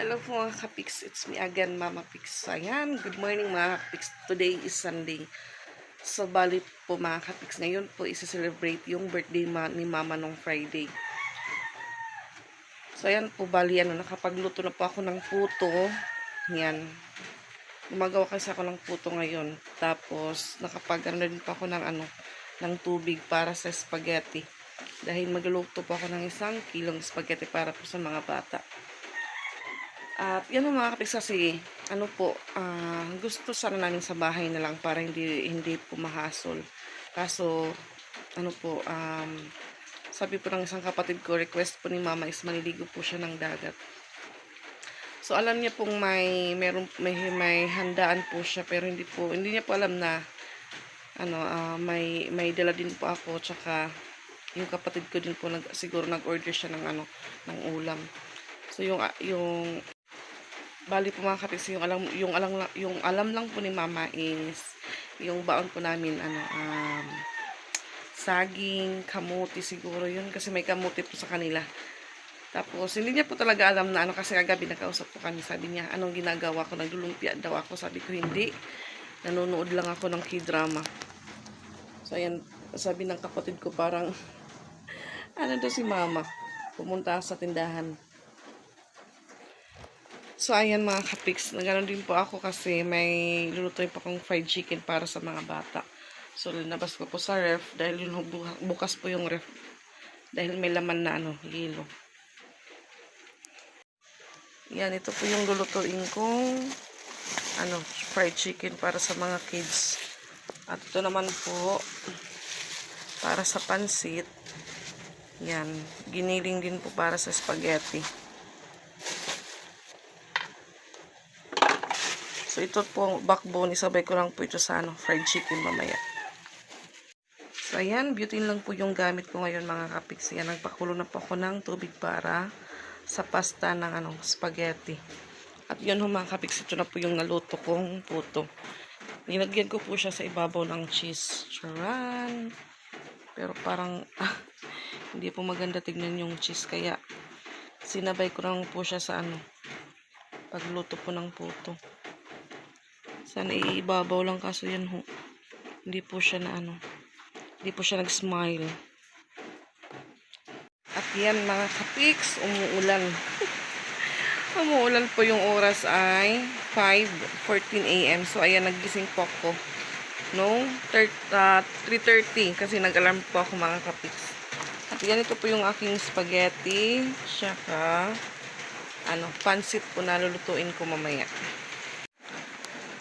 Hello po mga kapiks, it's me again, Mama Pix. Ayan, good morning mga kapiks. Today is Sunday. So, bali po mga kapiks, ngayon po isi-celebrate yung birthday ma ni Mama nung Friday. So, ayan po, bali, ano, nakapagluto na po ako ng puto. Yan. Gumagawa kasi ako ng puto ngayon. Tapos, nakapag, ano din po ako ng, ano, ng tubig para sa spaghetti. Dahil magluluto po ako ng isang kilong spaghetti para po sa mga bata. At yan mga kapis kasi, ano po, ah, gusto sana namin sa bahay na lang para hindi hindi po mahasol. Kaso, ano po, um, sabi po ng isang kapatid ko, request po ni mama is maliligo po siya ng dagat. So, alam niya pong may, meron, may, may handaan po siya, pero hindi po, hindi niya po alam na, ano, ah, may, may dala din po ako, tsaka, yung kapatid ko din po, nag, siguro nag-order siya ng, ano, ng ulam. So, yung, ah, yung, bali po mga kapis, yung alam, yung alam, yung alam lang po ni mama is, yung baon po namin, ano, um, saging, kamuti siguro yun, kasi may kamuti po sa kanila. Tapos, hindi niya po talaga alam na ano, kasi kagabi nakausap po kami, sabi niya, anong ginagawa ko, naglulumpia daw ako, sabi ko, hindi, nanonood lang ako ng k-drama. So, ayan, sabi ng kapatid ko, parang, ano daw si mama, pumunta sa tindahan. So, ayan mga kapiks, na gano'n din po ako kasi may lulutuin pa akong fried chicken para sa mga bata. So, linabas ko po sa ref dahil yun, bu- bukas po yung ref. Dahil may laman na ano, yelo. Yan, ito po yung lulutuin kong ano, fried chicken para sa mga kids. At ito naman po, para sa pansit. Yan, giniling din po para sa spaghetti. So, ito po backbone. Isabay ko lang po ito sa ano, fried chicken mamaya. So, ayan. Beauty lang po yung gamit ko ngayon mga kapiks. Yan, nagpakulo na po ako ng tubig para sa pasta ng ano, spaghetti. At yun ho, mga kapiks, ito na po yung naluto kong puto. Nilagyan ko po siya sa ibabaw ng cheese. Charan! Pero parang, ah, hindi po maganda tignan yung cheese. Kaya, sinabay ko lang po siya sa ano, pagluto po ng puto. Sana iibabaw lang kaso yan ho. Hindi po siya na ano. Hindi po siya nag-smile. At yan mga kapiks, umuulan. umuulan po yung oras ay 5.14 a.m. So ayan, nagising po ako. No? Thir- ah, 3.30 kasi nag-alarm po ako mga kapiks. At yan, ito po yung aking spaghetti. Tsaka, ano, pansit po na lulutuin ko mamaya.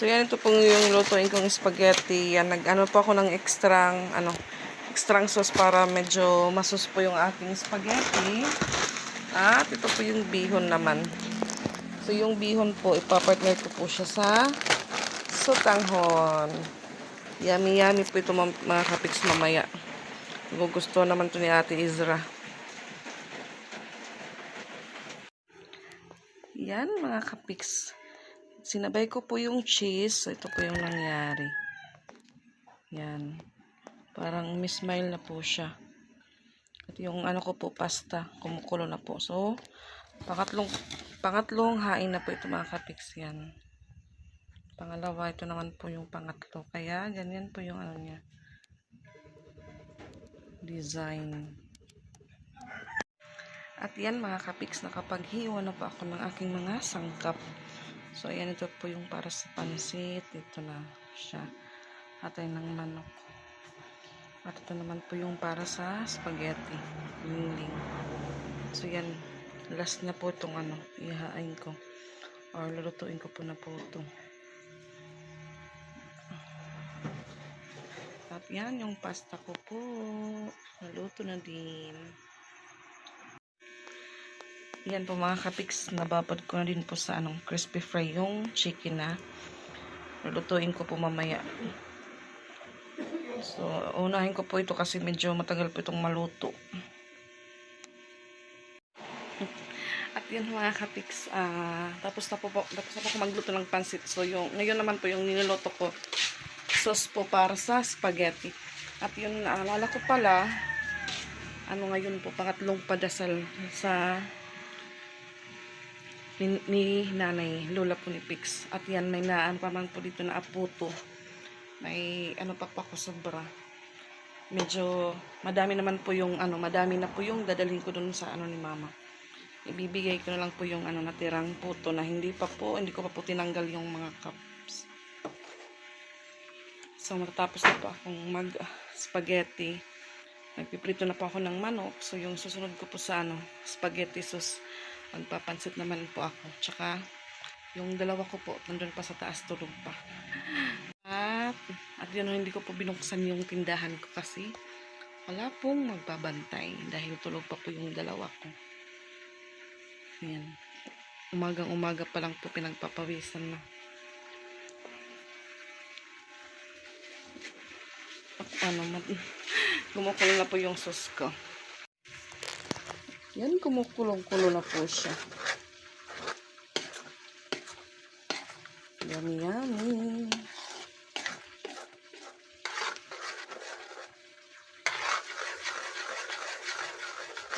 So, yan ito pong yung lutuin kong spaghetti. Yan, nag-ano po ako ng extrang, ano, extrang sauce para medyo masus po yung aking spaghetti. At ito po yung bihon naman. So, yung bihon po, ipapartner ko po siya sa sutanghon. Yummy, yummy po ito mga kapiks mamaya. Gugusto naman to ni Ate Izra. Yan, mga kapiks. Sinabay ko po yung cheese. So, ito po yung nangyari. Yan. Parang mismile na po siya. At yung ano ko po, pasta, kumukulo na po. So, pangatlong, pangatlong hain na po ito mga kapiks yan. Pangalawa, ito naman po yung pangatlo. Kaya, ganyan po yung ano niya. Design. At yan mga kapiks, nakapaghiwa na po ako ng aking mga sangkap. So, ayan ito po yung para sa pansit. Ito na siya. Atay ng manok. At ito naman po yung para sa spaghetti. Liling. So, yan. Last na po itong ano, ihahain ko. Or lulutuin ko po na po ito. At yan, yung pasta ko po. Naluto na din. Yan po mga kapiks, nababad ko na din po sa anong crispy fry yung chicken na lulutuin ko po mamaya. So, unahin ko po ito kasi medyo matagal po itong maluto. At yan mga kapiks, ah, tapos na po, po tapos na po ako magluto ng pansit. So, yung, ngayon naman po yung niluluto ko, sauce po para sa spaghetti. At yun, naalala ko pala, ano ngayon po, pangatlong padasal sa ni, ni nanay, lola po ni Pix. At yan, may naan pa man po dito na aputo. May ano pa pa ko sobra. Medyo madami naman po yung ano, madami na po yung dadalhin ko dun sa ano ni mama. Ibibigay ko na lang po yung ano natirang puto na hindi pa po, hindi ko pa po tinanggal yung mga cups. So matatapos na po akong mag spaghetti. Nagpiprito na po ako ng manok. So yung susunod ko po sa ano, spaghetti sauce. Magpapansit naman po ako. Tsaka yung dalawa ko po, nandun pa sa taas tulog pa. At, at yun, hindi ko po binuksan yung tindahan ko kasi wala pong magbabantay dahil tulog pa po yung dalawa ko. Ayan. Umagang umaga pa lang po pinagpapawisan na. Ano, mag- kumukulo na po yung sauce ko. Yan, kumukulong-kulo na po siya. Yummy, yummy.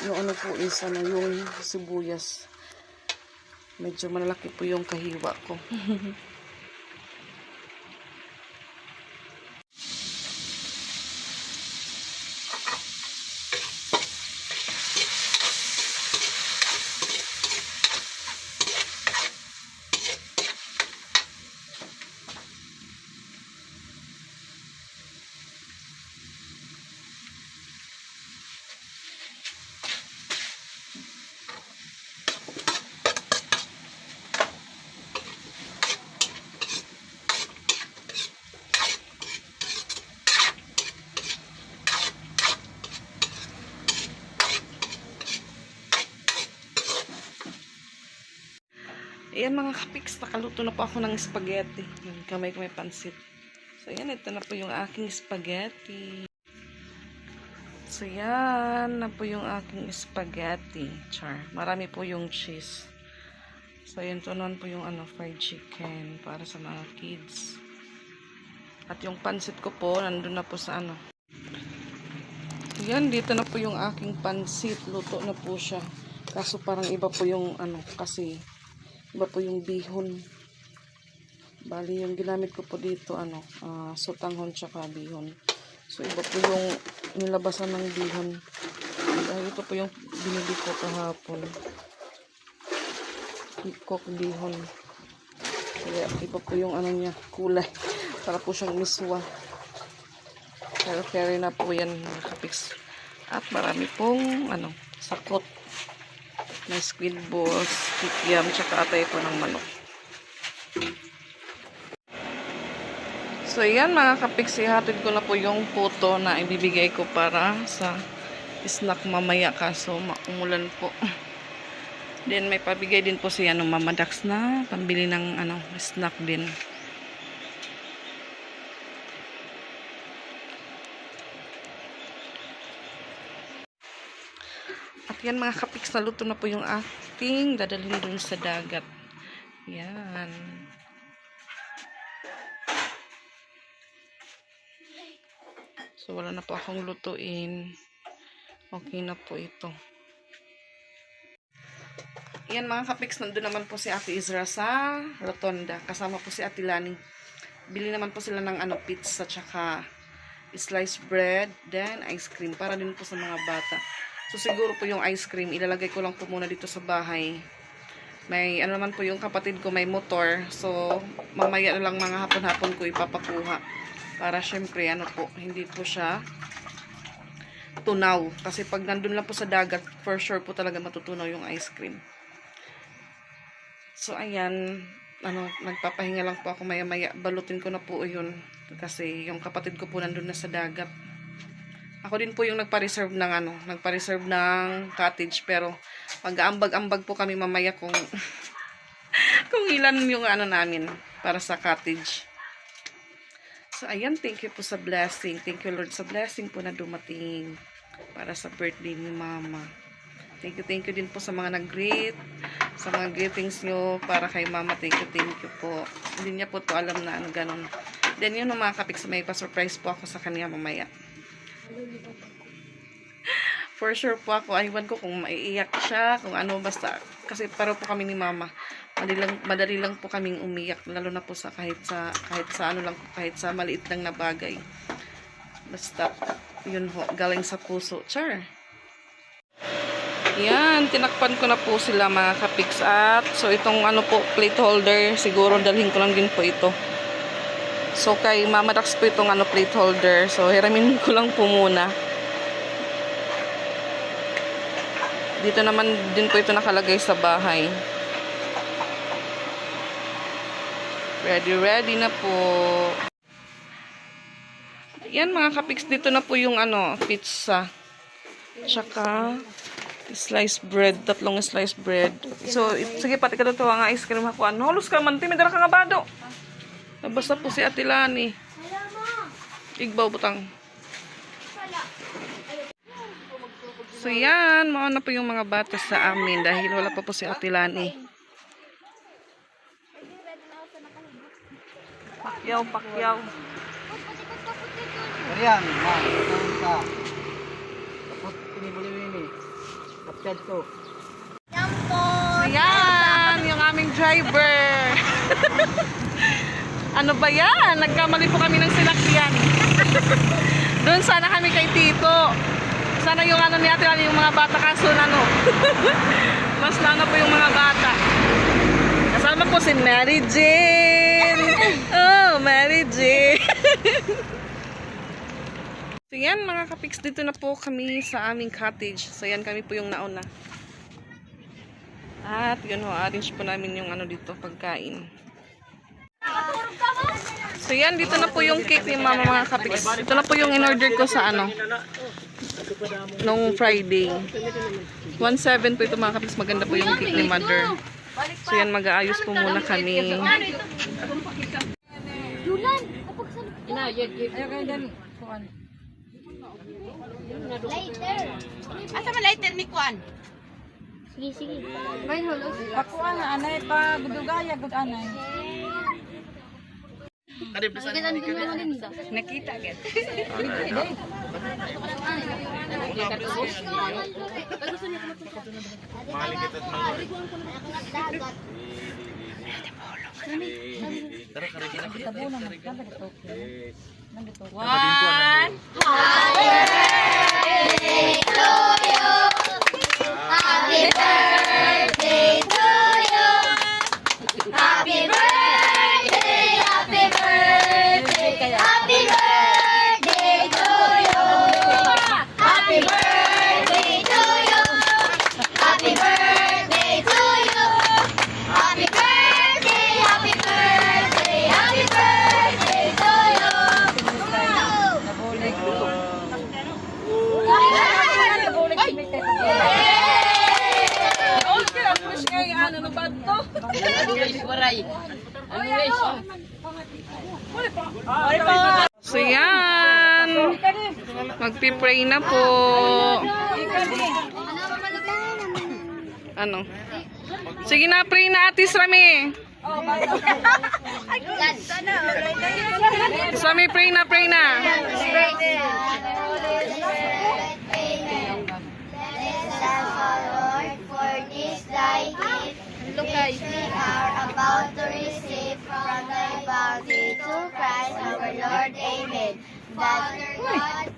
Yung ano po is, ano, yung sibuyas. Medyo malalaki po yung kahiwa ko. Ayan mga kapiks, nakaluto na po ako ng spaghetti. Yung kamay ko may pansit. So yan, ito na po yung aking spaghetti. So yan na po yung aking spaghetti. Char. Marami po yung cheese. So yan, naman po yung ano, fried chicken para sa mga kids. At yung pansit ko po, nandun na po sa ano. Yan, dito na po yung aking pansit. Luto na po siya. Kaso parang iba po yung ano, kasi iba po yung bihon. Bali, yung ginamit ko po dito, ano, ah, sutanghon tsaka bihon. So, iba po yung nilabasan ng bihon. Dahil ito po yung binili ko kahapon. Cook bihon. Kaya, iba po yung ano niya, kulay. Para po siyang miswa. Pero carry na po yan, mga kapiks. At marami pong, ano, sakot. May squid balls, kikiam, tsaka atay po ng manok. So, yan mga kapiks, ihatid ko na po yung puto na ibibigay ko para sa snack mamaya kaso maumulan po. Then, may pabigay din po si ano, Mama Dax na pambili ng ano, snack din. Yan mga kapiks, naluto na po yung ating dadalhin dun sa dagat. Yan. So, wala na po akong lutuin. Okay na po ito. Yan mga kapiks, nandun naman po si Ate Izra sa Rotonda. Kasama po si Ate Lani. Bili naman po sila ng ano, pizza tsaka sliced bread, then ice cream para din po sa mga bata. So siguro po yung ice cream, ilalagay ko lang po muna dito sa bahay. May ano naman po yung kapatid ko may motor. So mamaya lang mga hapon-hapon ko ipapakuha. Para syempre ano po, hindi po siya tunaw. Kasi pag nandun lang po sa dagat, for sure po talaga matutunaw yung ice cream. So ayan, ano, nagpapahinga lang po ako maya-maya. Balutin ko na po yun. Kasi yung kapatid ko po nandun na sa dagat. Ako din po yung nagpa-reserve ng ano, nagpa-reserve ng cottage pero mag-aambag-ambag po kami mamaya kung kung ilan yung ano namin para sa cottage. So ayan, thank you po sa blessing. Thank you Lord sa blessing po na dumating para sa birthday ni Mama. Thank you, thank you din po sa mga nag-greet, sa mga greetings nyo para kay Mama. Thank you, thank you po. Hindi niya po to alam na ano ganun. Then yun mga kapiks, may pa-surprise po ako sa kanya mamaya. For sure po ako, aywan ko kung maiiyak siya, kung ano, basta kasi para po kami ni mama. Madali lang, madali lang po kaming umiyak, lalo na po sa kahit sa, kahit sa ano lang kahit sa maliit lang na bagay. Basta, yun ho, galing sa puso. Char. Yan, tinakpan ko na po sila mga kapiks at so itong ano po, plate holder, siguro dalhin ko lang din po ito. So kay Mama Dax po itong ano, plate holder. So hiramin ko lang po muna. Dito naman din po ito nakalagay sa bahay. Ready, ready na po. Yan mga kapiks, dito na po yung ano, pizza. Tsaka sliced bread, tatlong sliced bread. So, sige pati ka to nga ice cream hakuan. Halos ka man, timidara ka nga bado. Nabasa po si Ate Lani. Igbaw butang. So yan, mauna po yung mga bata sa amin dahil wala pa po si Ate Lani. Pakyaw, pakyaw. Ayan, ma, ito ka. Tapos pinibuli-wini. Kapsad ko. So yan, yung aming driver. ano ba yan? Nagkamali po kami ng silakyan. Doon sana kami kay Tito. Sana yung ano ni Ate Lani, yung mga bata kaso na ano. Mas lana po yung mga bata. Kasama po si Mary Jane. Oh, Mary Jane. so yan mga kapiks, dito na po kami sa aming cottage. So yan kami po yung nauna. At yun ho, arrange po namin yung ano dito, pagkain. So yan, dito na po yung cake ni mama mga kapiks. Ito na po yung in-order ko sa ano, nung Friday. 1.7 po ito mga kapiks. Maganda po yung cake ni mother. So yan, mag-aayos po muna kami. Asa man lighter mi kwan? Sige, sige. Ako ana anay pa gudugaya gud anay. Magandang din naman din da. Nakita gid. One. Happy birthday! Happy birthday! Happy birthday to you! Happy birthday to you! Happy birthday to you! Happy birthday! Happy birthday! Happy birthday to you! So yan, magpipray na po. Ano? Sige na, pray na atis Rami. Rami, pray na, pray na. Which we are about to receive from thy bounty through Christ our Lord. Amen. Father God,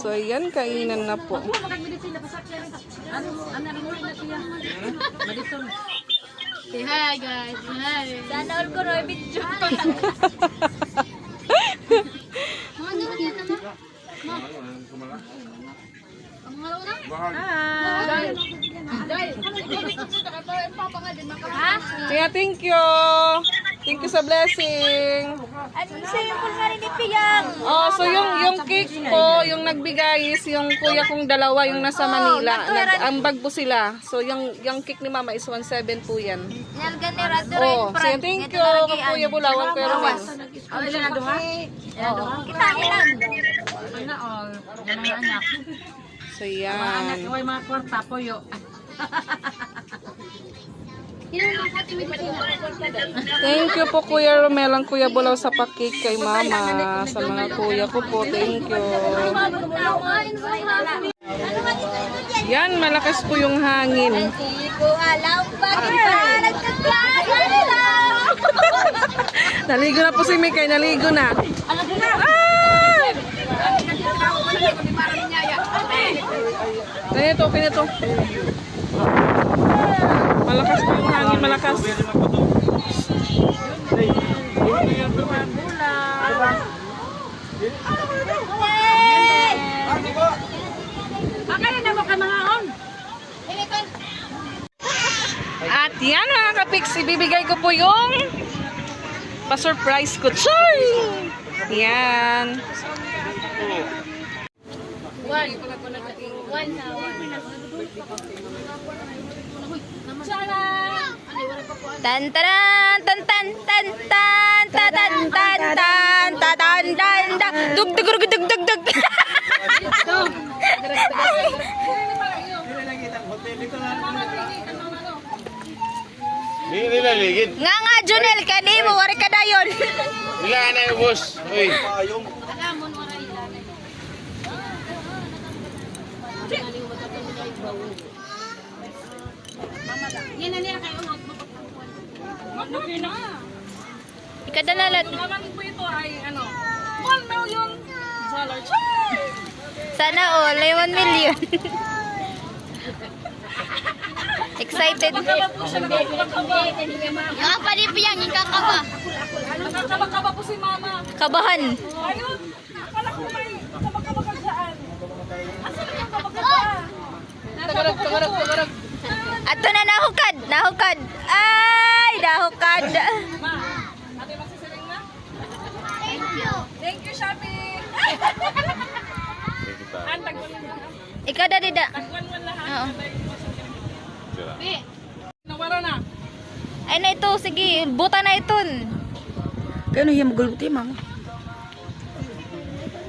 So yan, kainan na po. Say hi guys. Hi. Sana all ko na video. Kaya thank you. Thank you sa blessing. Ano? Oh, so yung yung cake po, yung nagbigay is yung kuya kong dalawa yung nasa Manila. Nag ambag po sila. So yung yung cake ni Mama is 17 po yan. Oh, so thank you Kuya Bulawan pero men. Ano sila na duha? Kita ilan? Ana all. Yan ang anak. So Anak yan. way mga kwarta po yo. Thank you po Kuya Romel, ang Kuya Bulaw sa pakik kay Mama. Sa mga kuya ko po, thank you. Yan, malakas po yung hangin. Naligo na po si Mikay, naligo na. Ah! Ganito, ganito. Malakas po yung hangin, malakas. At yan mga kapiks, ibibigay ko po yung pa-surprise ko. Choy! Yan. Tan taran tan tan tan tan ta tan tan tan ta tan tan tan dug dug dug dug dug dug Hindi nila ligid. Nga nga Junel kani mo wari ka dayon. Bila na yung boss. Uy. Ikadalalat. Naman po ito ay ano, 1 million dollar. Choy! Sana all ay 1 million. Excited. Siya, nakakaba. Yung ikakaba. Nakakaba po si mama. Kabahan. Ayun, akala ko may kabakaba ka dyan. Asan yung kabakaba? Tagarag, tagarag, tagarag. Ato na nahukad. Nahukad. Ay, nahukad. Ma, ate magsisiring na? Thank you. Thank you, Shopee. Ang tagwan mo. Ikada dida. Tagwan mo lahat. Oo. Nawara na. Ay na ito, sige. Buta na ito. Kaya no yung magulbuti, mama.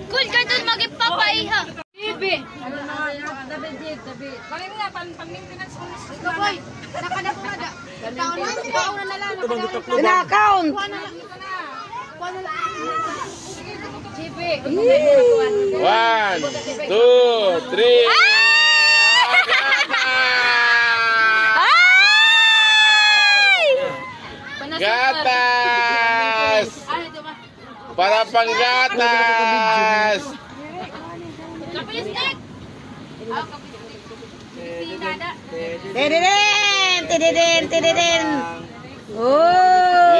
Cool ka dun magipapay ha. Bibi. Ano na yan? Dabi, Jib, dabi. Paling nga, pan pan-maintenance mo. Boy, nakada ko kada. Taon na, taon na lang. Ina-account. One, two, three. Gatas! Para panggatas! Tididin! Tididin! Tididin! Oh!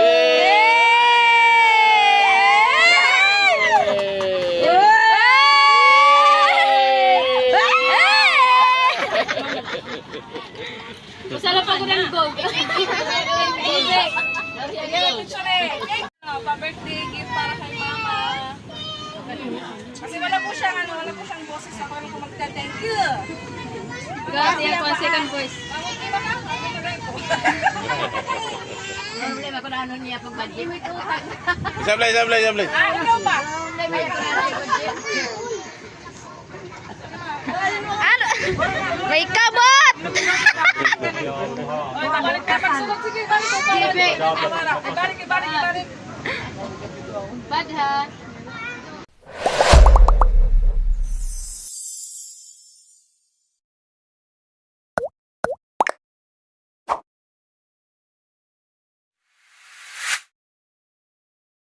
Masarap ako ng gog. Yeah, picture eh. Ano, pa-birthday gift para kay mama. Kasi wala po siyang ano, wala po siyang boses. Ako lang po you. Kasi ako ang second voice. Po. Problema ko na ano niya pag budget. Sablay, sablay, sablay. Ah, ikaw ba? Ano? May kabot! Oy, balik ka. Pagsunod, sige. Balik. Balik, balik, balik. Bad ha?